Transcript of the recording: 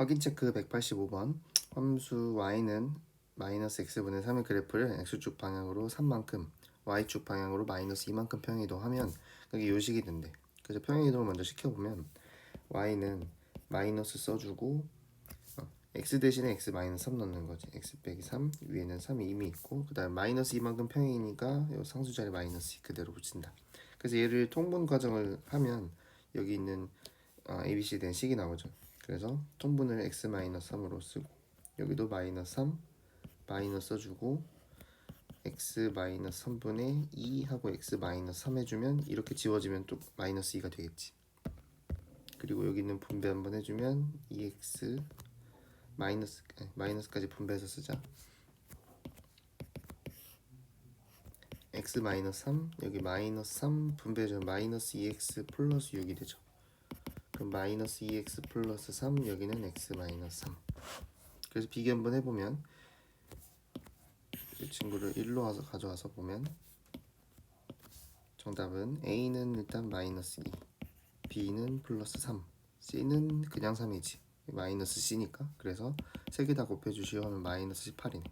확인 체크 185번. 함수 y는 마이너스 x분의 3의 그래프를 x축 방향으로 3만큼 y축 방향으로 마이너스 2만큼 평행이동하면 그게 요식이 된대. 그래서 평행이동을 먼저 시켜보면 y는 마이너스 써주고 어, x 대신에 x 마이너스 3 넣는 거지. x 빼기 3 위에는 3이 이미 있고 그 다음에 마이너스 2만큼 평행이니까 요 상수 자리 마이너스 2 그대로 붙인다. 그래서 얘를 통분 과정을 하면 여기 있는 아, ABC 된 식이 나오죠. 그래서 통분을 x 마이너스 3으로 쓰고 여기도 마이너스 3 마이너스 써주고 x 마이너스 3분의 2 하고 x 마이너스 3 해주면 이렇게 지워지면 또 마이너스 2가 되겠지. 그리고 여기 있는 분배 한번 해주면 2x 마이너스 아니, 마이너스까지 분배해서 쓰자. x 마이너스 3 여기 마이너스 3 분배해주면 마이너스 2x 플러스 6이 되죠. 그럼 마이너스 2x 플러스 3 여기는 x 마이너스 3 그래서 비교 한번 해보면 이 친구를 1로 와서 가져와서 보면 정답은 A는 일단 마이너스 2 B는 플러스 3 C는 그냥 3이지. 마이너스 C니까. 그래서 세 개 다 곱해주시오 하면 마이너스 18이네